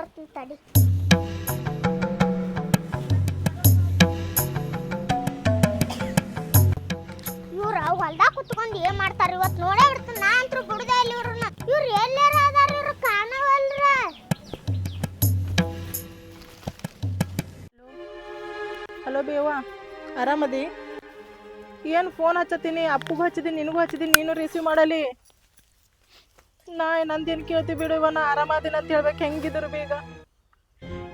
ಬರ್ತೀನಿ ತಡಿ. ಇವ್ರ ಹೊಲ್ದಾಗ ಕುತ್ಕೊಂಡು ಏನ್ ಮಾಡ್ತಾರ ಇವತ್ತು ನೋಡೇ ಬಿಡ್ತೀನಿ ನಾ ಅಂತೂ ಬಿಡುದೇ ಇಲ್ಲ ಇವ್ರನ್ನ. ಇವ್ರು ಎಲ್ಲಾರ ಅದಾರ ಇವ್ರು ಕಾಣವಲ್ರ? ಹಲೋ ಬೇವಾ, ಆರಾಮದಿ? ಏನು ಫೋನ್ ಹಚ್ಚತ್ತೀನಿ, ಅಪ್ಪಗೂ ಹಚ್ಚಿದ್ದೀನಿ ನಿನಗೂ ಹಚ್ಚಿದ್ದೀನಿ ನೀನು ರಿಸೀವ್ ಮಾಡಲಿ? ನಾ ನಂದೇನು ಕೇಳ್ತಿ ಬಿಡು, ಇವ ನಾ ಆರಾಮದಿನ ಅಂತ ಹೇಳ್ಬೇಕು, ಹೆಂಗಿದ್ರು ಬೇಗ.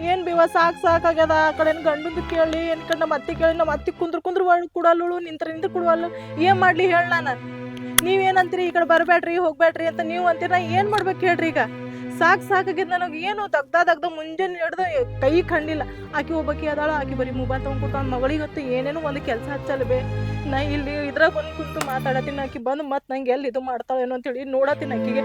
ಏನು ಬಿವ, ಸಾಕು ಸಾಕಾಗ್ಯದ ಆ ಕಡೆ ಗಂಡಂದು ಕೇಳಿ, ಏನು ಕಡೆ ನಮ್ಮ ಅತ್ತೆ ಕೇಳಿ, ನಮ್ಮ ಅತ್ತಿ ಕುಂದ್ರ ಕುಂದ್ರ ಕೊಡಲ್ಲಳು ನಿಂತ್ರ ನಿಂತ್ರ ಕೊಡವಲ್ಲ. ಏನು ಮಾಡ್ಲಿ ಹೇಳ ನಾನು. ನೀವೇನಂತೀರಿ, ಈ ಕಡೆ ಬರಬೇಡ್ರಿ ಹೋಗ್ಬೇಡ್ರಿ ಅಂತ ನೀವು ಅಂತೀರ ಏನು ಮಾಡ್ಬೇಕು ಹೇಳ್ರಿ ಈಗ? ಸಾಕು ಸಾಕಾಗ್ಯದ ನನಗೆ ಏನು ದಗ್ದ ದಗ್ದ ಮುಂಜಾನೆ ಹಿಡ್ದು ಕೈ ಕಂಡಿಲ್ಲ. ಆಕಿ ಒಬ್ಬಾಕಿ ಅದಾಳ, ಆಕಿ ಬರೀ ಮೊಬೈಲ್ ತೊಗೊಂಡು ಅವ್ನ ಮಗಳಿಗತ್ತು ಏನೇನು ಒಂದು ಕೆಲಸ ಹಚ್ಚಲ್ಬೇ ನಾ ಇಲ್ಲಿ ಇದ್ರಾಗ ಬಂದು ಕುಂತು ಮಾತಾಡತ್ತೀನಿ, ಆಕಿ ಬಂದು ಮತ್ತೆ ನಂಗೆ ಎಲ್ಲಿ ಇದು ಮಾಡ್ತಾಳೇನೋ ಅಂತೇಳಿ ನೋಡತ್ತೀನಿ ಆಕಿಗೆ.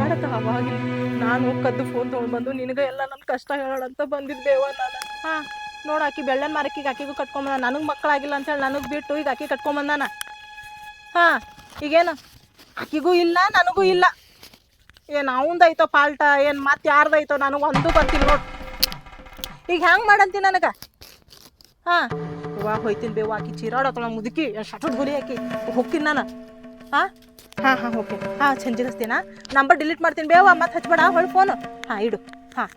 ಹಾವಾಗಿ ಅವಾಗಿನ. ನಾನು ಕದ್ದು ಫೋನ್ ತೊಗೊಂಡು ಬಂದು, ನಿನಗೆ ಎಲ್ಲ ನನ್ನ ಕಷ್ಟ ಹೇಳೋಣಂತ ಬಂದಿದ್ದೇವ ನಾನು. ಹಾಂ, ನೋಡು ಆಕಿ ಬೆಳ್ಳನ್ ಮಾರಕ್ಕಿಗೆ ಆಕಿಗೂ ಕಟ್ಕೊಂಬಂದ ನನಗೆ ಮಕ್ಕಳಾಗಿಲ್ಲ ಅಂತೇಳಿ ನನಗೆ ಬಿಟ್ಟು ಈಗ ಆಕಿ ಕಟ್ಕೊಂಬಂದಾನ ಹಾಂ, ಈಗೇನು? ಆಕಿಗೂ ಇಲ್ಲ, ನನಗೂ ಇಲ್ಲ. ಏನು ಅವಂದೈತೋ ಪಾಲ್ಟ, ಏನು ಮತ್ತೆ ಯಾರ್ದೈತೋ ನನಗೆ ಒಂದು ಬರ್ತೀನಿ ನೋಡಿ. ಈಗ ಹೆಂಗೆ ಮಾಡಂತಿ ನನಗೆ? ಹಾಂ? ವಾ ಹೋಯ್ತೀನಿ ಬೇವು ಆಕಿ ಚೀರಾಡತ್ತಳ ಮುದುಕಿ ಶಟರ್ ಗುಲಿ ಹಾಕಿ ಹೋಗ್ತೀನಿ ನಾನು. ಹಾಂ? ಹಾಂ ಹಾಂ ಓಕೆ ಹಾಂ ನಂಬರ್ ಡಿಲೀಟ್ ಮಾಡ್ತೀನಿ ಬೇವ ಮತ್ತೆ ಹಚ್ಬೇಡ, ಹೊಳ್ ಫೋನು. ಹಾಂ, ಇಡು. ಹಾಂ.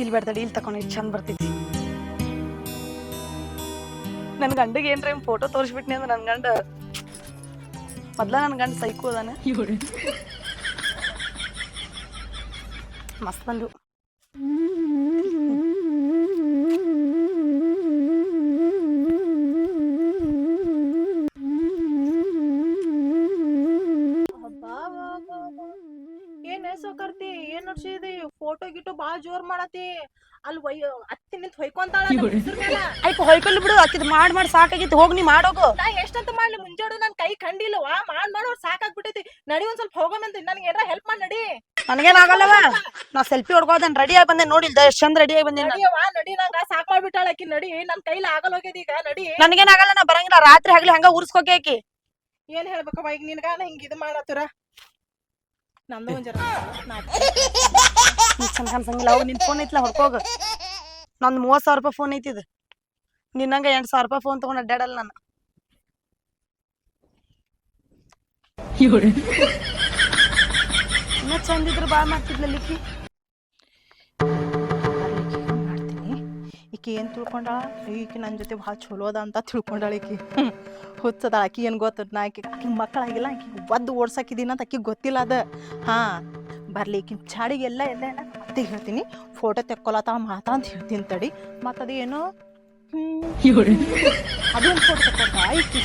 ಇಲ್ಲಿ ಬೇಡ್ತಡಿ ಇಲ್ಲಿ ತಗೊಂಡು ಇಲ್ಲಿ ಚಂದ ಬರ್ತೈತಿ. ನನ್ನ ಗಂಡಗೆ ಏನ್ರ ಫೋಟೋ ತೋರಿಸ್ಬಿಟ್ನಿ ಅಂದ್ರೆ ನನ್ನ ಗಂಡ ಮೊದ್ಲ ನನ್ನ ಗಂಡ ಸೈಕು ಅದಾನ. ಮಸ್ತ್ ಬಂದು ಏನ್ ಕರ್ತಿ? ಏನ್ ನೋಡ್ಸಿದಿ? ಫೋಟೋ ಗಿಟೋ ಬಾಳ ಜೋರ್ ಮಾಡತಿ ಅಲ್ಲಿ ಒಯ್ಯ ಅತ್ತಿ ನಿಂತ ಹೊಯ್ಕೊಂತಾಳ. ಆಯ್ತು ಹೊಯ್ಕೊಲ್ಲಿ ಬಿಡು ಅಕ್ಕಿದ್ ಮಾಡ್ ಮಾಡಿ ಸಾಕಾಗಿತ್ತು ಹೋಗಿ ನೀ ಮಾಡೋಗು. ನಾ ಎಷ್ಟಂತ ಮಾಡ್ಲಿ ಮುಂಜಾಡು ನನ್ ಕೈ ಕಂಡಿಲ್ಲವಾ ಮಾಡ್ ಮಾಡೋ ಸಾಕಾಗ್ಬಿಟ್ಟೈತಿ. ನಡಿ ಒಂದ್ ಸ್ವಲ್ಪ ಹೋಗಮಂತ ನನ್ಗೆ ಏನಾರ ಹೆಲ್ಪ್ ಮಾಡಿ ನಡಿ. ನನಗೇನಾಗಲ್ಲವ? ನಾ ಸೆಲ್ಫಿ ಹೊಡ್ಕೋದನ್ ರೆಡಿ ಆಗಿ ಬಂದೆ ನೋಡಿ ಎಷ್ಟಂದ್ ಚಂದ ರೆಡಿ ಆಗಿ ಬಂದೆ ನಡಿಯವ್ವ ನಡಿ ನಂಗ ಸಾಕ್ ಮಾಡ್ಬಿಟ್ಟಾಳ ಆಕಿ ನಡಿ ನನ್ ಕೈಲಿ ಆಗಲ್ ಹೋಗ್ಯದ ಈಗ ನಡಿ. ನನಗೇನಾಗಲ್ಲ ನಾ ಬರಂಗಿಲ್ಲ ರಾತ್ರಿ ಹಗ್ಲಿ ಹಂಗ ಉರ್ಸ್ಕೋಕೆ ಆಕಿ. ಏನ್ ಹೇಳ್ಬೇಕವ್ವ ಈಗ ನಿನ್ಗ ನಾ ಹಿಂಗ್ ಇದು ಮಾಡತ್ತರ? ನಂದು ಒಂದ್ ಜರ ನಾಚಿಕೆ. ನೀ ಚಂದ ಕಾಣ್ಸಂಗಿಲ್ಲ ಅವು ನಿನ್ ಫೋನ್ ಐತ್ಲ ಹೊಡ್ಕೋಗ. ನಂದು ಮೂವತ್ ಸಾವಿರ ರೂಪಾಯಿ ಫೋನ್ ಐತಿದ್ ನಿನ್ನಂಗ ಎಂಟ್ ಸಾವಿರ ರೂಪಾಯಿ ಫೋನ್ ತಗೊಂಡ್ ಅಡ್ಡಾಡಲ್ಲ ನಾನು. ಇನ್ನ ಚಂದ ಇದ್ರ ಬಾಳ್ ಮಾಡ್ತಿದ್ಲ ಲಿಕ್ಕಿ. ಈಕಿ ಏನ್ ತಿಳ್ಕೊಂಡಾಳ? ಈಕಿ ನನ್ನ ಜೊತೆ ಭಾಳ ಚಲೋ ಅದ ಅಂತ ತಿಳ್ಕೊಂಡಾಳ ಈಕಿ. ಹುಚ್ಚದ ಆಕಿ ಏನು ಗೊತ್ತ? ನಾ ಆಕಿ ಆಕಿ ಮಕ್ಕಳಾಗಿಲ್ಲ ಆಕಿ ಒದ್ದು ಓಡ್ಸಾಕಿದ್ದೀನಿ ಅಂತ ಆಕಿ ಗೊತ್ತಿಲ್ಲ ಅದ. ಹಾ ಬರಲಿ ಈಕಿನ ಚಾಡಿಗೆಲ್ಲ ಎಲ್ಲ ಎಲ್ಲ ಮತ್ತೆ ಹೇಳ್ತೀನಿ. ಫೋಟೋ ತೆಕ್ಕೊಲತ್ತ ಮಾತಾ ಅಂತ ಹೇಳ್ತೀನಿ ತಡಿ. ಮತ್ತು ಅದು ಏನು? ಅದೊಂದು ಫೋಟೋ ತೆಕ್ಕೊಂಡ ಆಯ್ತು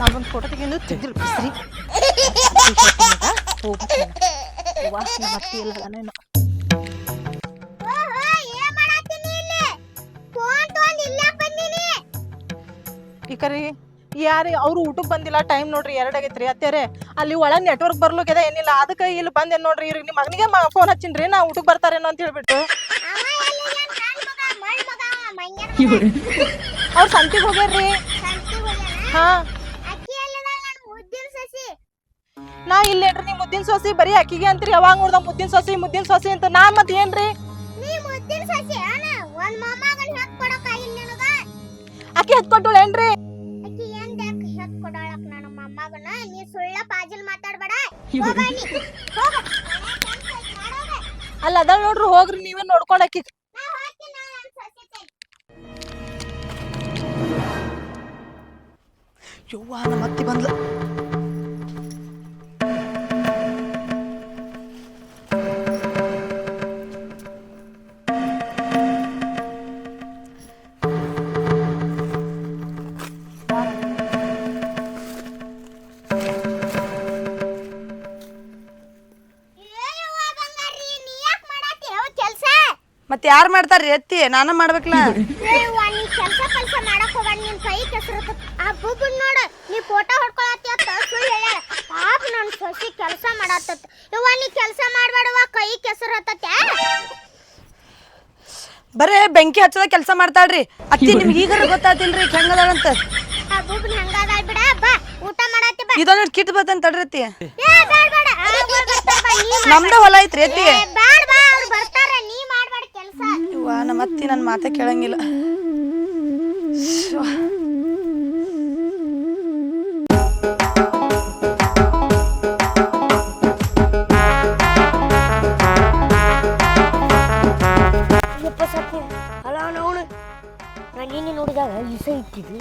ನಾವೊಂದು ಫೋಟೋ ತೆಗೆದು ತೆಗೆದ್ರು ಬಿಸ್ರಿ. ಹೋಗ್ಬೇಕು ವಾ ನಮ್ಮ ಅತ್ತಿ ಇಲ್ಲ ನಾನೇನು ಈ ಕರಿ. ಯಾರು ಅವರು ಊಟಕ್ಕೆ ಬಂದಿಲ್ಲ ಟೈಮ್ ನೋಡ್ರಿ ಎರಡು ಆಗೈತ್ರಿ. ಅತ್ಯಾರೆ ಅಲ್ಲಿ ಒಳಗೆ ನೆಟ್ವರ್ಕ್ ಬರ್ಲಿಕ್ಕಿದೆ ಏನಿಲ್ಲ ಅದಕ್ಕೆ ಇಲ್ಲಿ ಬಂದೇನು ನೋಡ್ರಿ ಇವ್ರಿಗೆ ನಿಮ್ಮ ಮಗನಿಗೆ ಫೋನ್ ಹಚ್ಚಿನ್ರಿ ನಾ ಊಟಕ್ಕೆ ಬರ್ತಾರೇನೋ ಅಂತ ಹೇಳ್ಬಿಟ್ಟು ಅವ್ರು ಸಂತಿಗೆ ಹೋಗ್ಯಾರ್ರಿ. ಹಾ. ನಾ ಇಲ್ಲೇನ್ರಿ ನೀವು ಮುದ್ದಿನ ಸೊಸಿ ಬರೀ ಅಕ್ಕಿಗೆ ಅಂತೀರಿ. ಯಾವಾಗ ನೋಡ್ದ ಮುದ್ದಿನ ಸೊಸಿ ಮುದ್ದಿನ ಸೊಸಿ ಅಂತ. ನಾ ಮತ್ತೆ ಏನ್ರಿ? ಅಕ್ಕಿ ಹತ್ಕೊಟ್ಟಳು ಏನ್ರಿ? ನೀ ಸುಳ್ಳ ಮಾತಾಡಬೇಡ. ಮಾತಾಡ್ಬೇಡ ಹೋಗ. ಅಲ್ಲ ಅದ ನೋಡ್ರಿ ಹೋಗ್ರಿ ನೀವೇ ನೋಡ್ಕೊಂಡು ಅಕ್ಕಿ ನಾ ಹೋಗ್ತೀನಿ ನಾ ನನ್ ಸಸಿ ತಗೊಂಡ್. ಯವ್ವ ನಮ್ಮ ಅತ್ತಿ ಬಂದ್ಲ. ಯಾರು ಮಾಡ್ತಾರ ಎತ್ತಿ ನಾನ ಮಾಡ್ಬೇಕಲ್ಲ ಯವ್ವ, ನೀ ಕೆಲ್ಸ ಕೆಲ್ಸ ಮಾಡಕ್ ಹೋಗ್ಬೇಡ, ನಿನ್ ಕೈ ಕೆಸರು ಆ ಬುಬ್ಬನ್ ನೋಡು ನೀ ಫೋಟೋ ಹೊಡ್ಕೊಳತಿ ಅಂತ ಸುಳ್ಳು ಹೇಳ್ಯಾಳ ಪಾಪ ನನ್ನ ಸೊಸಿ ಕೆಲಸ ಮಾಡತ್ತತ್. ಇವ ನೀ ಕೆಲಸ ಮಾಡ್ಬೇಡವ ಕೈ ಕೆಸರು ಹತ್ತತ್ತೆ. ಬರೇ ಬೆಂಕಿ ಹಚ್ಚದ ಕೆಲಸ ಮಾಡ್ತಾಳ್ರಿ. ಅತ್ತಿ ನಿಮ್ಗೆ ಈಗ ಗೊತ್ತಾತಿಲ್ರಿ ಹೆಂಗದಾಳಂತ ಆ ಬುಬ್ನ ಹಂಗಾದ ಬಿಡ ಬಾ ಊಟ ಮಾಡತ್ತಿ ಬಾ. ಇದೊಂದು ಕಿಟ್ ಬರ್ತಂತ ತಡ್ರಿ ಅತ್ತಿ. ಏ ಬೇಡ ಬೇಡ. ಆ, ಬರ್ತಾರ್ ಬಾ, ನೀ ಮಾಡ್- ನಮ್ದ ಹೊಲ ಐತ್ರಿ ಅತ್ತಿ. ಏ, ಬ್ಯಾಡ ಬಾ ಅವ್ರು ಬರ್ತಾರ ಕೆಲಸ ನಮ್ಮ ಅತ್ತಿ ನನ್ನ ಮಾತೆ ಕೇಳಂಗಿಲ್ಲ. ಯಪ್ಪ ಸತ್ಯ ಅಲ್ಲ ಅವನು ನಾನು ನಿನ್ನೆ ನೋಡಿದಾಗ ಇಸ ಇಟ್ಟಿದ್ದು.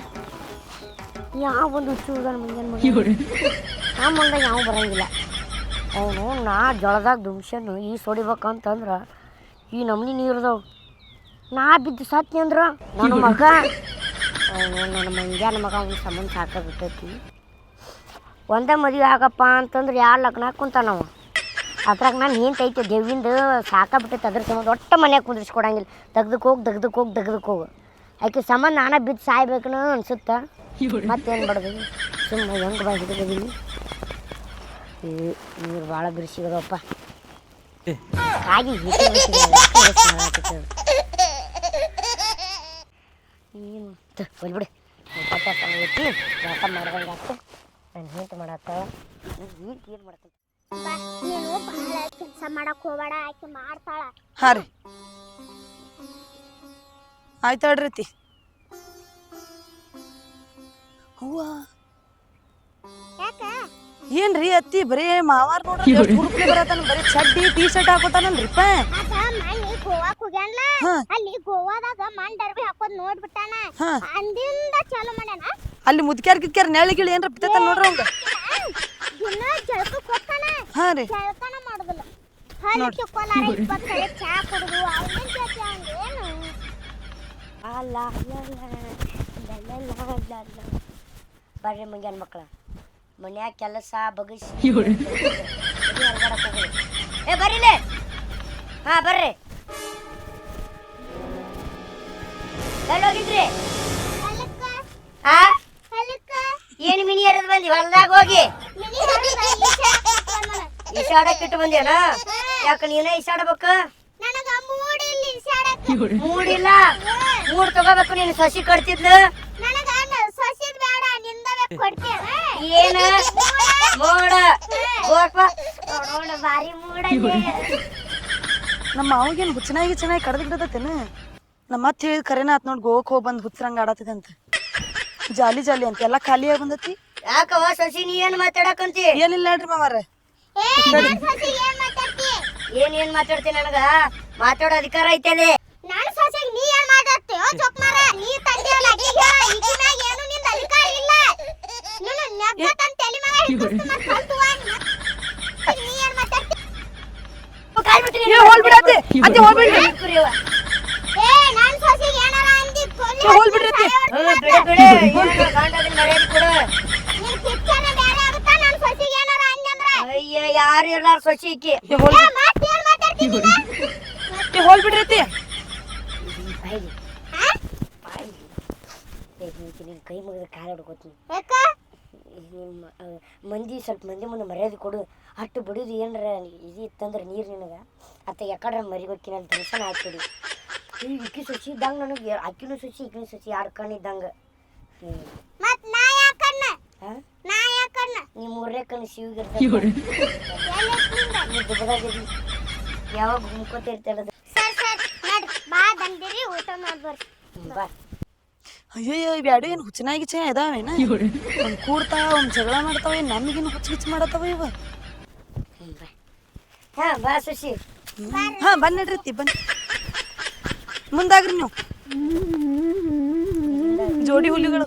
ಯಾವ ಒಂದು ಹುಚ್ಚು ಹುಡುಗನ ಮುಂಜಾನೆ ಮಗ ಆ ಮುಂದಾಗ ಯಾವ ಬರಂಗಿಲ್ಲ. ಅವನು ನಾ ಜಳದಾಗ ದುಮ್ಸನ್ನು ಈ ಸೊಡಿಬೇಕಂತಂದ್ರ ಈ ನಮ್ನಿ ನೀರ್ದವ್. ನಾ ಬಿದ್ದು ಸತ್ತಿ ಅಂದ್ರ ನನ್ನ ಮಗ. ನನ್ನ ಮಂಜಾನ ಮಗ ಅವ್ನ ಸಂಬಂಧ ಸಾಕಾಗ್ಬಿಟ್ಟೈತಿ. ಒಂದೇ ಮದುವೆ ಆಗಪ್ಪ ಅಂತಂದ್ರೆ ಯಾರು ಲಗ್ನ ಕುಂತಾನವ? ಅದ್ರಾಗ ನಾನು ಹೆಂತ ಐತೆ ದೇವಿಂದ ಸಾಕಾಗ್ಬಿಟ್ಟೈತೆ ಅದ್ರ ಸಂಬಂಧ ಒಟ್ಟ ಮನ್ಯಾಗ ಕುಂದ್ರಿಸ್ಕೊಡಂಗಿಲ್ಲ. ತೆಗ್ದಕ್ಕೆ ಹೋಗಿ ತೆಗ್ದಕ್ಕೆ ಹೋಗಿ ತೆಗ್ದಕ್ಕೆ ಹೋಗು. ಆಕೆ ಸಂಬಂಧ ನಾನ ಬಿದ್ದು ಸಾಯ್ಬೇಕನ ಅನ್ಸುತ್ತ? ಮತ್ತೇನು ಬಡ್ದು ಸುಮ್ಮನೆ ಹೆಂಗೆ ಬಾ ಹಿಡಿದಿದ್ದೀನಿ ನೀರು ಭಾಳ ಬಿರ್ಸಿಗದಪ್ಪ ಕಾಗಿ ಏನು ಬಿಡು ಐತಿ ಜಾತ ಮಾಡ್ದಂಗೆ ಆಗ್ತು ನಾನು ಮಾಡತ್ತಾಳ ಹೀಟ್ ಏನು ಮಾಡ್ತೀನಿ ಬಾ ನೀನು ಬಹಳ ಕೆಲಸ ಮಾಡಕ್ ಹೋಗ್ಬೇಡ ಆಕಿ ಮಾಡ್ತಾಳ ಹಾ ರೀ ಆಯ್ತು ಹೂವ? ಯಾಕ? ಏನ್ರಿ ಅತ್ತಿ? ಬರೀ ಮಾವಾರ್ ನೋಡ್ರಿ ಹುಡುಕ್ಲಿ ಬರತಾನ ಬರೀ ಚಡ್ಡಿ ಟೀ ಶರ್ಟ್ ಹಾಕೋತಾನಲ್ರಿಪ್ಪ ಪಾ ಮಣ್ಣಿ ಗೋವಾಕ್ ಹೋಗ್ಯಾನ್ಲ. ಅಲ್ಲಿ ಗೋವಾದಾಗ ಮಣ್ ಡರ್ಬಿ ಹಾಕೋದ್ ನೋಡ್ಬಿಟ್ಟಾನ. ಅಂದಿಂದ ಚಾಲು ಮಾಡ್ಯಾನ. ಅಲ್ಲಿ ಮುದ್ಕ್ಯಾರ ಕಿತ್ಕ್ಯಾರ ನೆಳಿ ಗಿಳಿ ಏನ್ರ ಬಿತ್ತೈತ ನೋಡ್ರಿ ಅವಂಗ? ದಿನ ಜಳಕಕ್ ಹೋಗ್ತಾನ. ಹಾ ರೀ. ಜಳಕನ ಮಾಡುದಿಲ್ಲ. ಹಲ್ಲು ಚಿಕ್ಕೋಲಾರ ಇಪ್ಪತ್ತು ಚಾ ಕುಡುದು ಅವನೇನ್ ಕೇಳ್ತಿ ಅವ್ನ್ಗೇನು ಅಲ್ಲ ಬರ್ರಿ ಮಂಗ್ಯಾನ ಮಕ್ಕಳ ಮನ್ಯಾಗ ಕೆಲಸ ಬಗಸಿ. ಏ ಬರ್ರಿಲೆ ಹಾ ಬರ್ರಿ. ಎಲ್ಲೋಗಿದ್ರಿ? ಹಾ ಏನು ಮಿನಿ ಹರಿದ್ ಬಂದಿ? ಹೊಲ್ದಾಗ ಹೋಗಿ. ಈಸಾಡಕ್ ಇಟ್ಟು ಬಂದೇನ ಯಾಕ ನೀನೇ ಈಸಾಡ್ಬೇಕು ಮೂಡಿಲ್ಲ. ಮೂಡ್ ತಗೋಬೇಕು ನೀನು. ಸಸಿ ಕಟ್ತಿದ್ಲು. ಏನ? ಮೋಡ. ನೋಡ ಬಾರಿ ಮೋಡ ನಮ್ಮ ಮಾವಗೇನು ಹುಚ್ಚನಾಗಿ ಚೆನ್ನಾಗಿ ಕಡ್ದು ಬಿಡತೇನ ನಮ್ಮ ಮತ್ತೆ ಹೇಳಿದ ಕರೆನ ಆತ್ ನೋಡಿ ಗೋಕ್ ಹೋಗಿ ಬಂದು ಹುಚ್ಚರಂಗ ಆಡತ್ತಿದೆ ಅಂತ ಜಾಲಿ ಜಾಲಿ ಅಂತ. ಎಲ್ಲ ಖಾಲಿಯಾಗಿ ಬಂದತಿ? ಯಾಕವ ಸಸಿ ನೀ ಏನ್ ಮಾತಾಡಕಂತಿ? ಏನಿಲ್ಲ ನೋಡ್ರಿ ಮಾವಾರ. ಏ ನನ್ ಸೊಸಿ ಏನ್ ಮಾತಾಡ್ತಿ? ಏನ್ ಮಾತಾಡ್ತೀನಿ ಮಾತಾಡ್ತಿ ನನಗ? ಮಾತಾಡೋ ಅಧಿಕಾರ ಐತೆ ನನ್ ಸೊಸೆಗ್ ನೀ ಏನ್ ಮಾತಾಡ್ತೀಯೋ ಚೊಪ್ಪ ಚೊಕ್ಮಾರ ನೀ ತಂದೆಯಲ್ಲ ಅಕ್ಕಿಗೆ ಈಕಿ ಮ್ಯಾಗ ಬಾಯ್ಲಿ ಹಾ? ಬಾಯ್ಲಿ ಏ ನಿನ್ ಕೈ ಮುಗಿದ ಕಾಲು ಹಿಡ್ಕೋತೀನಿ. ನಿಮ್ಮ ಮಂದಿ ಸ್ವಲ್ಪ ಮಂದಿ ಮುಂದೆ ಮರ್ಯಾದೆ ಕೊಡು. ಅಟ್ಟು ಬಿಡುದು ಏನರ ಇದು ಇತ್ತಂದ್ರೆ ನೀರು ನಿನಗೆ. ಅತ್ತ ಯಾಕಡ್ರ ಮರಿಬೇಕಿನ ದರ್ಶನ ಹಾಕ್ಬಿಡಿ ಈ ಇಕ್ಕಿ ಸಸಿ ಇದ್ದಂಗೆ ನನಗೆ ಅಕ್ಕಿನೂ ಸಸಿ ಇಕ್ಕಿನೂ ಸಸಿ ಎರಡು ಕಣ್ಣು ಇದ್ದಂಗೆ. ಹ್ಞೂ ಮತ್ ನಾ ಯಾಕನ್ನ ಹಾಂ ನಾ ಯಾಕನ್ನ ನೀ ಮೂರನೇ ಕಣ್ಣು ದುಬ್ಬದಾಗಿರಿ ಯಾವಾಗ ಗುಮ್ಕೋತಿರ್ತೇಳದು ಸರ್ ಸರ್ ನಡ್ ಬಾ ಬಂದಿರಿ ಊಟ ಮಾಡ್ಬಾರ್ದು ಬಾ. ಅಯ್ಯಯ್ಯೋ ಬ್ಯಾಡ ಏನು ಹುಚ್ಚನಾಗಿ ಚೇ ಇದಾವೇನ? ಒಂದ್ ಕೂಡ್ತಾವ ಒಂದ್ ಜಗಳ ಮಾಡ್ತಾವ ಏನು ನಮಗೇನು ಹುಚ್ಚ ಹುಚ್ಚ ಮಾಡತ್ತವ ಇವ? ಹಾ ಬಾ ಹಾಂ ಸಸಿ ಹಾ ಬನ್ನಿ ನಡ್ರಿ ಬನ್ನಿ. ಮುಂದಾಗ್ರಿ ನೀವು. ಜೋಡಿ ಹುಲಿಗಳು.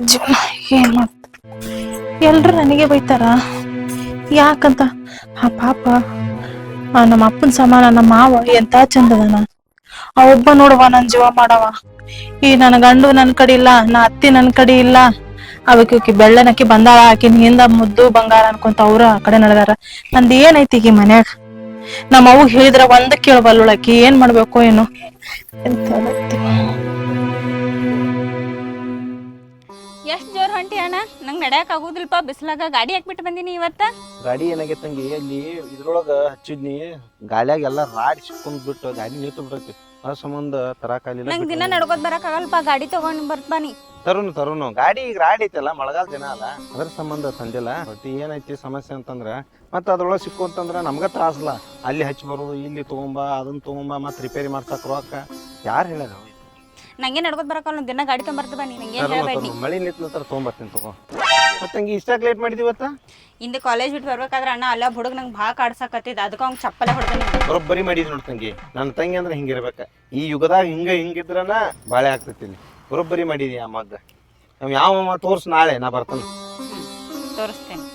ಜೀವನ ಏನ್ ಮಾಡ್ತ? ಎಲ್ರು ನನಗೆ ಬೈತಾರ? ಯಾಕಂತ? ಆ ಪಾಪ ನಮ್ಮ ಅಪ್ಪನ ಸಮಾನ, ನಮ್ಮ ಮಾವ ಎಂತ ಚಂದದನ? ಆ ಒಬ್ಬ ನೋಡುವ ನನ್ ಜೀವ ಮಾಡವ ಈ ನನ್ನ ಗಂಡು ನನ್ ಕಡೆ ಇಲ್ಲ, ನಾ ಅತ್ತಿ ನನ್ ಕಡೆ ಇಲ್ಲ. ಅವಕ್ಕೆ ಬೆಳ್ಳನಕ್ಕೆ ಬೆಳ್ಳನಕ್ಕಿ ಬಂದಾಳ ಆಕಿನ ಹಿಂದ ಮುದ್ದು ಬಂಗಾರ ಅನ್ಕೊಂತ ಅವ್ರ ಆ ಕಡೆ ನಡೆದಾರ. ನಂದ್ ಏನೈತಿ ಈಗ ಮನ್ಯಾಗ? ನಮ್ಮ ಅವ್ವ ಹೇಳಿದ್ರ ಒಂದ್ ಕೇಳಬಲ್ಲೊಳಕಿ ಏನ್ ಮಾಡ್ಬೇಕು ಏನು? ಎಂತದೈತಿ. ಹೊಂಟಿ ಅಣ್ಣ? ನಂಗ್ ನಡ್ಯಾಕ ಆಗುದಿಲ್ಪ? ಬಿಸಿಲಾಗ ಗಾಡಿ ಹಾಕ್ಬಿಟ್ಟು ಬಂದಿನಿ ಇವತ್ತ. ಗಾಡಿ ಏನಾಗೈತೆ ತಂಗಿ? ಅಲ್ಲಿ ಇದ್ರೊಳಗ ಹಚ್ಚಿದ್ನಿ. ಗಾಲ್ಯಾಗ ಎಲ್ಲಾ ರಾಡಿ ಸಿಕ್ಕೊಂಡ್ ಬಿಟ್ಟು ಗಾಡಿ ನಿಂತು ಬಿಡೈತಿ ಆ ಸಂಬಂಧ ತರಾಕಾಲಿಲ್ಲ ನಂಗ್ ದಿನ ನಡ್ಕೋತ್ ಬರಕ್ ಆಗಲ್ಪ? ಗಾಡಿ ತಗೊಂಡ್ ಬರ್ತಾನಿ ಬಾನಿ ತರುನು ತರುನು. ಗಾಡಿ ಈಗ ರಾಡಿ ಐತಲ್ಲ ಮಳೆಗಾಲ ದಿನ ಅಲ್ಲ. ಅದ್ರ ಸಂಬಂಧ ತಂದಿಲ್ಲ. ಬಟ್ ಏನೈತಿ ಸಮಸ್ಯೆ ಅಂತಂದ್ರ ಮತ್ತ ಅದ್ರೊಳಗೆ ಸಿಕ್ಕು ಅಂತಂದ್ರ ನಮ್ಗ ತ್ರಾಸಲ್ಲ ಅಲ್ಲಿ ಹಚ್ಚಿ ಬರೋದು ಇಲ್ಲಿ ತಗೊಂಬ ಅದನ್ನ ತಗೊಂಬ ಮತ್ ರಿಪೇರಿ ಮಾಡ್ಸಕ್ ರೊಕ್ಕ. ಯಾರು ಹೇಳ್ಯಾರ ನಂಗೆ ನಡ್ಕೊತ ಬರಕಲ್ಲ ದಿನ ಗಾಡಿ ತಗೊಂಡ್ ಬಾನಿ ನಂಗೆ ಹೇಳ್ಬೇಡಿ. ಮಳಿ ನಿಂತ ನಂತರ ತೊಗೊಂಬರ್ತೀನಿ ತಗೋ. ಮತ್ತ ತಂಗಿ ಇಷ್ಟಾಕ್ ಲೇಟ್ ಮಾಡಿದಿ ಇವತ್ತ? ಇಂದ ಕಾಲೇಜ್ ಬಿಟ್ಟು ಬರ್ಬೇಕಾದ್ರೆ ಅಣ್ಣ ಅಲ್ಲ ಹುಡುಗ ನಂಗೆ ಭಾಳ ಕಾಡ್ಸಕತ್ತಿದ್ ಅದಕ್ಕ ಅವ್ನ ಚಪ್ಪಲೆ ಹೊಡ್ತಾನೆ ಬರೋಬ್ಬರಿ ಮಾಡಿದ್ ನೋಡ್ ತಂಗಿ. ನನ್ನ ತಂಗಿ ಅಂದ್ರೆ ಹಿಂಗಿರ್ಬೇಕ ಈ ಯುಗದಾಗ ಹಿಂಗ ಹಿಂಗಿದ್ರನ ಬಾಳೆ ಆಗ್ತೈತಿ ಇಲ್ಲಿ ಬರೋಬ್ಬರಿ ಮಾಡಿದಿ ಆ ಮಗ್ಗ. ನಾವು ಯಾವ ತೋರ್ಸ್ ನಾಳೆ ನಾ ಬರ್ತಾನ. ತೋರಿಸ್ತೇನೆ.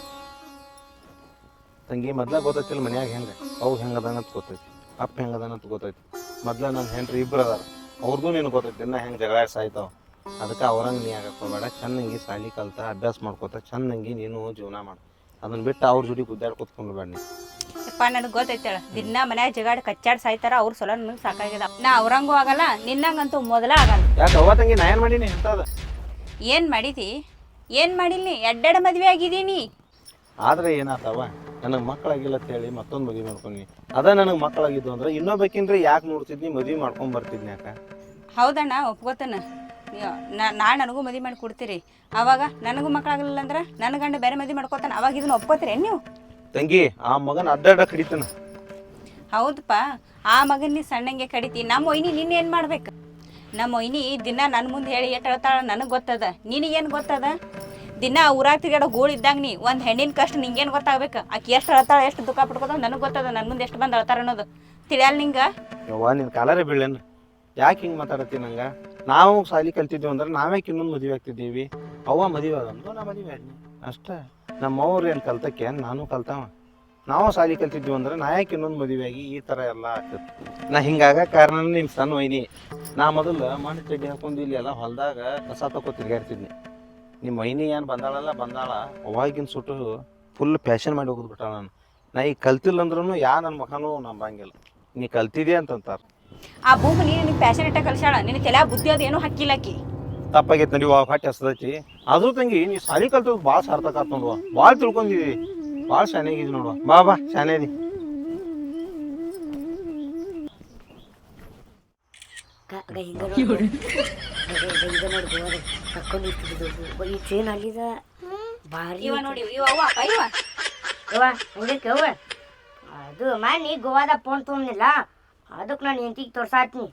ತಂಗಿ ಮೊದ್ಲ ಗೊತ್ತೈತಿಲ್ಲ ಮನ್ಯಾಗ ಹೆಂಗ? ಅವು ಹೆಂಗದಾನ ಅಂತ ಗೊತ್ತೈತಿ. ಅಪ್ಪ ಹೆಂಗದಾನ ಅಂತ ಗೊತ್ತೈತಿ. ಮೊದ್ಲ ನನ್ನ ಹೆಂಡ್ರಿ ಇಬ್ರು ಅದಾರ. ಅವ್ರದ್ದು ನೀನು ಗೊತ್ತೈತಿ ದಿನ ಹೆಂಗೆ ಜಗಳ ಸಾಯ್ತಾವ ಅದಕ್ಕೆ ಅವ್ರಂಗೆ ನೀ ಆಗಕ್ಕೆ ಹೋಗ್ಬೇಡ ಚಂದಂಗಿ ಸಾಲಿ ಕಲ್ತ ಅಭ್ಯಾಸ ಮಾಡ್ಕೋತ ಚಂದಂಗಿ ನೀನು ಜೀವನ ಮಾಡು. ಅದನ್ನ ಬಿಟ್ಟು ಅವ್ರ ಜೋಡಿ ಗುದ್ದಾಡ್ ಕೂತ್ಕೊಂಡು ಬೇಡ ನೀ ಯಪ್ಪ ನನಗೆ ಗೊತ್ತೈತೇಳ ದಿನ ಮನ್ಯಾಗ ಜಗಾಡಿ ಕಚ್ಚಾಡಿ ಸಾಯ್ತಾರ ಅವ್ರ ಸೊಲ ನನಗೆ ಸಾಕಾಗ್ಯದ ನಾ ಅವ್ರಂಗೂ ಆಗಲ್ಲ ನಿನ್ನಂಗಂತೂ ಮೊದಲ ಆಗಲ್ಲ. ಯಾಕೆ ಅವ್ವ ತಂಗಿ ನಾ ಏನ್ ಮಾಡೀನಿ ಎಂತದ ಏನು ಮಾಡಿದಿ? ಏನು ಮಾಡಿಲ್ಲ ಎಡ್ಡೆಡ ಮದ್ವೆ ಆಗಿದ್ದೀನಿ ಆದ್ರೆ ಏನಾತವ? ನನಗೆ ಮಕ್ಕಳಾಗಿಲ್ಲ ಅಂತ ಹೇಳಿ ಮತ್ತೊಂದು ಮದುವೆ ಮಾಡ್ಕೊಂಡಿ ಅದ ನನಗೆ ಮಕ್ಕಳಾಗಿದ್ದು ಅಂದ್ರೆ ಇನ್ನೊಬ್ಬಕಿನ್ರಿ ಯಾಕೆ ನೋಡ್ತಿದ್ನಿ ಮದುವೆ ಮಾಡ್ಕೊಂಡ್ ಬರ್ತಿದ್ನಿ ಯಾಕ? ಹೌದಣ್ಣ ಒಪ್ಕೋತಾನ. ನಾಳೆ ನನಗೂ ಮದುವೆ ಮಾಡಿ ಕೊಡ್ತೀರಿ. ಅವಾಗ ನನಗೂ ಮಕ್ಕಳಾಗಲಿಲ್ಲ ಅಂದ್ರೆ ನನ್ನ ಗಂಡ ಬೇರೆ ಮದುವೆ ಮಾಡ್ಕೋತಾನ. ಅವಾಗ ಇದನ್ನ ಒಪ್ಕೋತೀರಿ ನೀವು? ತಂಗಿ ಆ ಮಗನ ಅಡ್ಡಾಡ ಕಡಿತಾನ. ಹೌದಪ್ಪ ಆ ಮಗನ ನೀ ಸಣ್ಣಂಗೆ ಕಡಿತಿ. ನಮ್ಮ ಒಯ್ನಿ ನಿನ್ನ ಏನು ಮಾಡ್ಬೇಕು? ನಮ್ಮ ಒಯ್ನಿ ದಿನ ನನ್ನ ಮುಂದೆ ಹೇಳಿ ಎಷ್ಟು ಹೇಳ್ತಾಳ ನನಗೆ ಗೊತ್ತದ. ನಿನಗೇನು ಗೊತ್ತದ? ದಿನ ಊರಾಗ ತಿರ್ಗಾಡೋ ಗೋಳು ಇದ್ದಂಗ ನೀ, ಒಂದು ಹೆಣ್ಣಿನ ಕಷ್ಟ ನಿಂಗೇನು ಗೊತ್ತಾಗ್ಬೇಕು? ಆಕಿ ಎಷ್ಟು ಹೇಳ್ತಾಳ ಎಷ್ಟು ದುಃಖ ಪಡ್ಕೋತಾವ ನನಗೆ ಗೊತ್ತದ ನನ್ನ ಮುಂದೆ ಎಷ್ಟು ಬಂದು ಅಳ್ತಾರ ಅನ್ನೋದು. ತಿಳಿಯಲ್ಲ ನಿಂಗೆ? ಯವ್ವ, ನಿನ್ ಕಾಲರೆ ಬೀಳೇನು ಯಾಕೆ ಹಿಂಗೆ ಮಾತಾಡತ್ತಿ ನಂಗೆ? ನಾವು ಸಾಲಿ ಕಲ್ತಿದ್ವಿ ಅಂದ್ರೆ ನಾವೇ ಇನ್ನೊಂದು ಮದುವೆ ಆಗ್ತಿದ್ದೀವಿ. ಅವ್ವ ಮದುವೆ ಆದಂದು ನಾ ಮದುವೆ ಆದ್ನಿ ಅಷ್ಟೇ. ನಮ್ಮ ಅವ್ರು ಏನು ಕಲ್ತಕ್ಕೆ? ನಾನು ಕಲ್ತಾವ. ನಾವು ಸಾಲಿ ಕಲ್ತಿದ್ವಿ ಅಂದ್ರೆ ನಾ ಯಾಕೆ ಇನ್ನೊಂದು ಮದುವೆ ಆಗಿ ಈ ಥರ ಎಲ್ಲ ಆಗ್ತದೆ. ನಾ ಹಿಂಗಾಗ ಕಾರಣ ನಿನ್ನ ಸಣ್ಣ ಒಯ್ನಿ ನಾ ಮೊದಲು ಮಣ್ಣು ಚಡ್ಡಿ ಹಾಕೊಂಡು ಇಲ್ಲಿ ಎಲ್ಲ ಹೊಲದಾಗ ಕಸ ತಕೋ ತಿರ್ಗಾಡ್ತಿದ್ನಿ. ನಿಮ್ಮ ವೈನಿ ಏನು ಬಂದಾಳಲ್ಲ ಬಂದಾಳ. ಅವಾಗಿನ ಸುಟ್ಟು ಫುಲ್ ಫ್ಯಾಷನ್ ಮಾಡಿ ಹೋಗೋದು ಬಿಟ್ಟ ನಾನು ನಾ ಈಗ ಕಲ್ತಿಲ್ಲ ಅಂದ್ರೂ ಯಾ ನನ್ನ ಮಗನೂ ನಂಬಂಗಿಲ್ಲ. ನೀ ಕಲ್ತಿದ್ಯಾ ಅಂತಂತಾರ. ಆ ಭೂಮಿ ನೀನು ನಿನಗೆ ಪ್ಯಾಷನ್ ಇಟ್ಟ ಕಲ್ಸಾಳ ನಿನ್ನ ತಲೆ ಬುದ್ಧಿ ಅದು ಏನೂ ಹಾಕಿಲ್ಲಕಿ ತಪ್ಪಾಗೈತೆ ನಡಿ ವಾ ಹೊಟ್ಟೆ ಹಸ್ದೈತಿ. ಆದ್ರೂ ತಂಗಿ ನೀ ಸಾಲಿ ಕಲ್ತದ್ ಭಾಳ ಸಾರ್ಥಕ ಆತ್ ನೋಡುವ. ಭಾಳ ತಿಳ್ಕೊಂಡಿದಿ. ಭಾಳ ಶಾನ್ಯಾಗಿದಿ ನೋಡುವ. ಬಾ ಬಾ ಶಾನ್ಯಾದಿ ಹಿಂಗ ಹಿಂಗ ನೋಡಿ ಗೋವಾದ ಕರ್ಕೊಂಡು ಇಟ್ಟಿದ್ದು ಈ ಚೇನ್ ಅಲ್ಲಿದ ಭಾರಿ ಇವ ನೋಡಿ ಇವ ಅವ್ವ ಅಪ್ಪ ಇವ. ಹಂಗಕ್ಕೆ ಯವ್ವ ಅದು ಮಾನಿ ಗೋವಾದ ಫೋನ್ ತೊಗೊಂಡಿಲ್ಲ ಅದಕ್ಕೆ ನಾನು ಹೆಂಡತಿಗೆ ತೋರ್ಸಾತೀನಿ.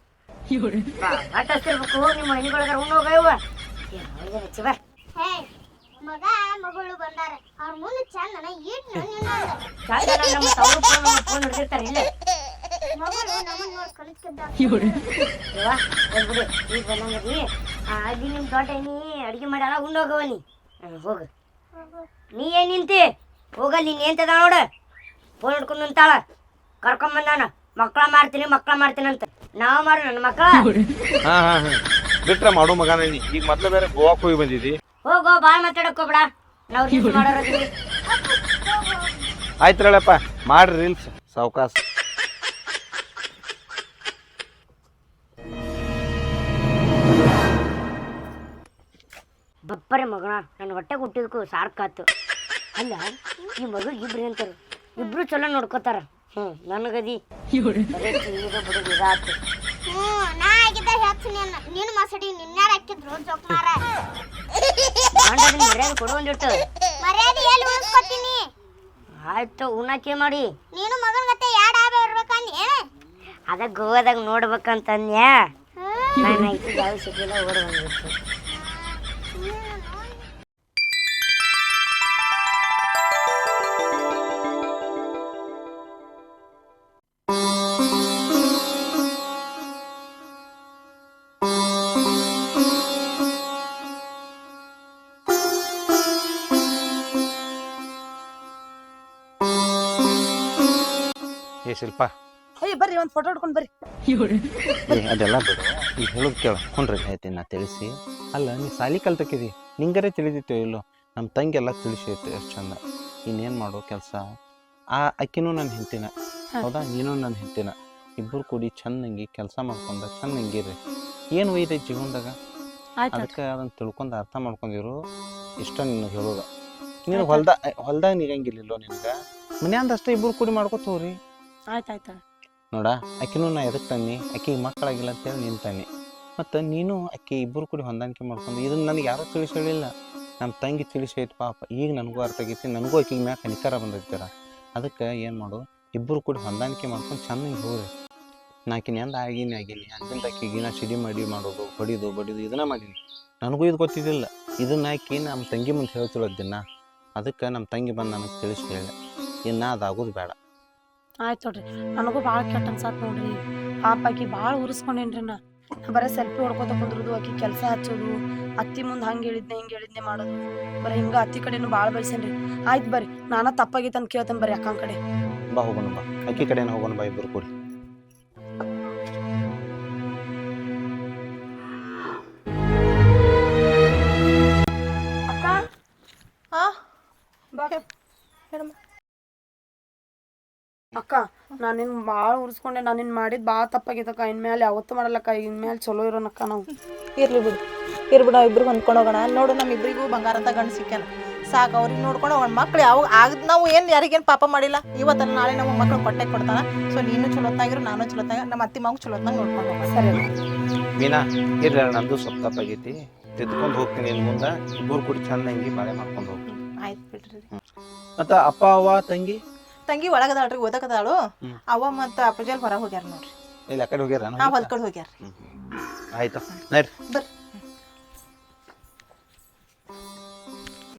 ಹೋಗಿ ನಿಮ್ಮ ಮನೆಗೊಳಗಾರ ಉಣ್ಣೋಗ ಯಾವ್ದು ಹಚ್ಚಿ ಬಾ ಹೇ ಮಗ ಮಗಳು ಬಂದಾರ. ಅವ್ರ ಮುಂದೆ ಚಂದ ಈಟ್ ನಮ್ಮ ತವರು ಫೋನ್ ಹಿಡ್ದಿರ್ತಾರೆ ಇಲ್ಲೇ. ಈಗ ಬಂದಂಗದಿ ಅಲ್ಲಿ ನಿಮ್ಮ ತೋಟ ನೀ ಅಡಿಗೆ ಮಾಡಲ್ಲ ಉಣ್ಣೋಗವ ನೀ. ಹೋಗ ಹೋಗು. ನೀ ಏನ್ ನಿಂತಿ? ಹೋಗಲ್ಲ ನೀನ್ ಏನ್ತದ ನೋಡು? ಫೋನ್ ಹಿಡ್ಕೊಂಡು ನಿಂತಾಳ. ಕರ್ಕೊಂಬಂದಾನ ಮಕ್ಕಳ ಮಾಡ್ತೀನಿ ಮಕ್ಕಳ ಮಾಡ್ತೀನಿ ಅಂತ. ನಾವು ಮಾಡು ನನ್ನ ಮಕ್ಕಳ. ಹಾ ಹಾ ಹಾ. ಬಿಟ್ರ ಮಾಡು ಮಗನ ನೀ. ಈಗ ಮೊದ್ಲು ಬೇರೆ ಗೋವಾಕ್ ಹೋಗಿ ಬಂದಿದಿ ಹೋಗೋ ಬಾಳ ಮಾತಾಡಕ್ ಹೋಗ್ಬೇಡ. ನಾವು ರೀಲ್ಸ್ ಮಾಡೋರ ಆಯ್ತು ಹೇಳಪ್ಪ ಮಾಡ್ರಿ ರೀಲ್ಸ್ ಸಾವ್ಕಾಸ್. ಬಪ್ಪರೆ ಮಗನ ನನ್ನ ಹೊಟ್ಟೆ ಹುಟ್ಟಿದಕ್ಕೂ ಸಾರ್ಕಾತು ಅಲ್ಲ ಈ ಮಗು ಇಬ್ರು ಅಂತಾರೆ ಇಬ್ರು ಚಲೋ ನೋಡ್ಕೋತಾರ. ಹ್ಮ್ ನನಗದಿ ಇದಾತು ಹ್ಞೂ ನಾ ಆಗಿದ್ದ ಹೆಚ್ಚು ನಿನ್ನ ಮಸಡಿ ನಿನ್ನಾರ ಹಾಕಿದ್ರು? ಜೋಕ್ ಮಾರ. ಮರ್ಯಾದೆ ಕೊಡು ಒಂದಿಟ್ಟು ಮರ್ಯಾದೆ ಎಲ್ಲಿ ಉಳಿಸ್ಕೊತೀನಿ? ಆಯ್ತು ಉಣ್ಣಕ್ಕೆ ಮಾಡಿ. ನೀನು ಮಗನ ಮತ್ತೆ ಯಾಡ್ ಆಬೆ ಇರ್ಬೇಕಂದಿ ಅದ ಗೋವಾದಾಗ ನೋಡ್ಬೇಕಂತನ್ಯಾ ನಾನು ಐತಿ ಯಾವ ಸಿಕ್ಕಿಲ್ಲ ಓಡ್ ಬಂದ್ಬಿಟ್ಟು ಶಿಲ್ಪ. ಅಯ್ಯ ಬರ್ರಿ ಒಂದು ಫೋಟೋ ಹಿಡ್ಕೊಂಡು ಬರ್ರಿ. ಏ, ಅದೆಲ್ಲ ಬಿಡು. ಈಗ ಹೇಳೋದು ಕೇಳ. ಹೇಳ್ತೀನಿ ನಾ ತಿಳಿಸಿ. ಅಲ್ಲ ನೀ ಸಾಲಿ ಕಲ್ತಕ್ಕಿದಿ ನಿಂಗರೆ ತಿಳಿದಿತ್ತು ಇಲ್ಲೋ. ನಮ್ಮ ತಂಗಿ ಎಲ್ಲ ತಿಳಿಸೈತೆ ಎಷ್ಟು ಚಂದ. ಇನ್ನೇನು ಮಾಡೋ ಕೆಲಸ? ಆ ಅಕ್ಕಿನೂ ನನ್ನ ಹೆಂಡತಿನ. ಹೌದಾ? ನೀನು ನನ್ನ ಹೆಂಡತಿನ. ಇಬ್ಬರು ಕೂಡಿ ಚಂದಂಗಿ ಕೆಲಸ ಮಾಡ್ಕೊಂಡ ಚಂದಂಗಿರಿ ಏನು ಒಯ್ದೆ ಜೀವನದಾಗ? ಆಯ್ತು ಅದಕ್ಕೆ ಅದನ್ನು ತಿಳ್ಕೊಂಡು ಅರ್ಥ ಮಾಡ್ಕೊಂಡಿರು ಇಷ್ಟ ನಿನ್ನ ಹೇಳೋದು. ನೀನು ಹೊಲ್ದ ಹೊಲ್ದಾಗ ನಿಗಂಗಿಲ್ಲೋ ನಿನಗೆ? ಮನೆಯಂದಷ್ಟೇ ಇಬ್ಬರು ಕೂಡಿ ಮಾಡ್ಕೊತ ನೋಡ, ಆಕಿನೂ ನಾ ಎದಕ್ಕೆ ತನ್ನಿ ಅಕ್ಕಿಗೆ ಮಕ್ಕಳಾಗಿಲ್ಲ ಅಂತೇಳಿ ನೀನು ತನ್ನಿ ಮತ್ತು ನೀನು ಅಕ್ಕಿ ಇಬ್ಬರು ಕೂಡಿ ಹೊಂದಾಣಿಕೆ ಮಾಡ್ಕೊಂಡು ಇದನ್ನ ನನಗೆ ಯಾರೂ ತಿಳಿಸಿ ಹೇಳಿಲ್ಲ ನಮ್ಮ ತಂಗಿ ತಿಳಿಸಿ ಐತೆ ಪಾಪ. ಈಗ ನನಗೂ ಅರ್ಥ ಆಗೈತಿ, ನನಗೂ ಆಕಿಗೆ ಮ್ಯಾಕೆ ನಿಖರ ಬಂದಿರ್ತೀರ ಅದಕ್ಕೆ ಏನು ಮಾಡು ಇಬ್ಬರು ಕೂಡಿ ಹೊಂದಾಣಿಕೆ ಮಾಡ್ಕೊಂಡು ಚೆನ್ನಾಗಿ ಹೋಗ್ರಿ. ನಾಕಿನ ಎಂದ ಆಗಿನಿ ಆಗಿನಿ, ಅಂದಿಂದ ಆಕಿಗೆ ನಾ ಸಿಡಿ ಮಾಡಿ ಮಾಡೋದು, ಬಡಿದು ಬಡಿದು ಇದನ್ನ ಮಾಡೀನಿ. ನನಗೂ ಇದು ಗೊತ್ತಿದ್ದಿಲ್ಲ. ಇದನ್ನ ಆಕಿ ನಮ್ಮ ತಂಗಿ ಮುಂದೆ ಹೇಳ್ತಿರೋದು ದಿನ. ಅದಕ್ಕೆ ನಮ್ಮ ತಂಗಿ ಬಂದು ನನಗೆ ತಿಳಿಸಿ ಹೇಳಿ ಇನ್ನು ಅದಾಗೋದು ಬೇಡ. ಆಯ್ತು ನೋಡ್ರಿ. ನನಗೂ ಭಾಳ ಕೆಟ್ಟ ಅನ್ಸಾತ್ ನೋಡ್ರಿ. ಪಾಪ ಆಕಿ ಭಾಳ ಉರಿಸ್ಕೊಂಡೇನ್ರಿ ನಾ. ಬರೀ ಸೆಲ್ಫಿ ಹೊಡ್ಕೊತ ಕುಂದ್ರದು ಆಕಿ ಕೆಲಸ ಹಚ್ಚೋದು ಅತ್ತಿ ಮುಂದೆ ಹಂಗೆ ಹೇಳಿದ್ನೆ ಹಿಂಗೆ ಹೇಳಿದ್ನೆ ಮಾಡೋದು. ಬರೀ ಹಿಂಗ ಅತ್ತಿ ಕಡೆನು ಭಾಳ ಬಯಸೇನ್ರಿ ಆಯ್ತು ಬರ್ರಿ ನಾನ ತಪ್ಪಾಗೈತೆ ಅಂತ ಕೇಳ್ತೇನೆ ಬರ್ರಿ ಅಕ್ಕನ ಕಡೆ. ಬಾ ಹೋಗೋಣ ಬಾ. ಅಕ್ಕಿ ಕಡೆನ ಹೋಗೋಣ ಬಾ ಇಬ್ಬರು ಕೂಡಿ. ಅಕ್ಕ? ಹಾ ಬಾ. ಹೇಳಮ್ಮ. ಅಕ್ಕ ನಾನು ನಿನ್ ಭಾಳ ಉರ್ಸ್ಕೊಂಡೆ ನಾನು ನಿನ್ ಮಾಡಿದ್ ಭಾಳ ಇನ್ ಇನ್ಮೇಲೆ ಯಾವತ್ತೂ ಮಾಡಲ್ಲಕ್ಕ ಇನ್ಮೇಲೆ ಚಲೋ ಇರೋನಕ್ಕ ನಾವು. ಇರ್ಲಿ ಬಿಡು. ಇರ್ಲಿ ಬಿಡು ಇಬ್ರು ಹೊಂದ್ಕೊಂಡು ಹೋಗೋಣ. ನೋಡು ನಮ್ಮ ಇಬ್ಬರಿಗೂ ಬಂಗಾರ ಅಂತ ಗಂಡು ಸಿಕ್ಕ್ಯಾನ. ಸಾಕು ಅವ್ರಿಗೆ ನೋಡ್ಕೊಂಡು ಅವ್ನ ಮಕ್ಳು ಯಾವಾಗ ಆಗ ನಾವು ಏನು ಯಾರಿಗೇನು ಪಾಪ ಮಾಡಿಲ್ಲ. ಇವತ್ತಲ್ಲ ನಾಳೆ ನಮ್ಮ ಮಕ್ಳು ಕೊಟ್ಟೆ ಕೊಡ್ತಾನ ಸೊ ನೀನು ಚಲೋತ್ತಾಗಿರು ನಾನು ಚಲೋತ್ತಾಗ ನಮ್ಮ ಅತ್ತಿ ಮಗು ಚಲೋತ್ತಾಗ ನೋಡ್ಕೊಂಡು ಹೋಗೋಣ. ಸರಿ ಮೀನಾ ಇರ್ಲಿ ನಂದು ಸ್ವಲ್ಪ ತಪ್ಪಾಗೈತಿ. ತಿದ್ಕೊಂಡು ಹೋಗ್ತೀನಿ ಇನ್ನು ಮುಂದೆ. ಇಬ್ಬರು ಕೂಡ ಚಂದಂಗಿ ಬಾಳೆ ಮಾಡ್ಕೊಂಡು ಹೋಗ್ತೀನಿ. ಆಯ್ತು ಬಿಡ್ರಿ. ಮತ್ತು ಅಪ್ಪ ಅವ್ವ ತಂಗಿ? ತಂಗಿ ಒಳಗದಾಳ್ರಿ ಓದಕದಾಳು. ಅವ ಮತ್ತ ಅಪ್ಪಜಲ್ ಹೊರಗೆ ಹೋಗ್ಯಾರ ನೋಡ್ರಿ. ಇಲ್ಲಿ ಆ ಕಡೆ ಹೋಗ್ಯಾರ ಹೊಲ್ಕಡೆ ಹೋಗ್ಯಾರ ಆಯ್ತು. ನಡ್ರಿ. ಬರ್ರಿ.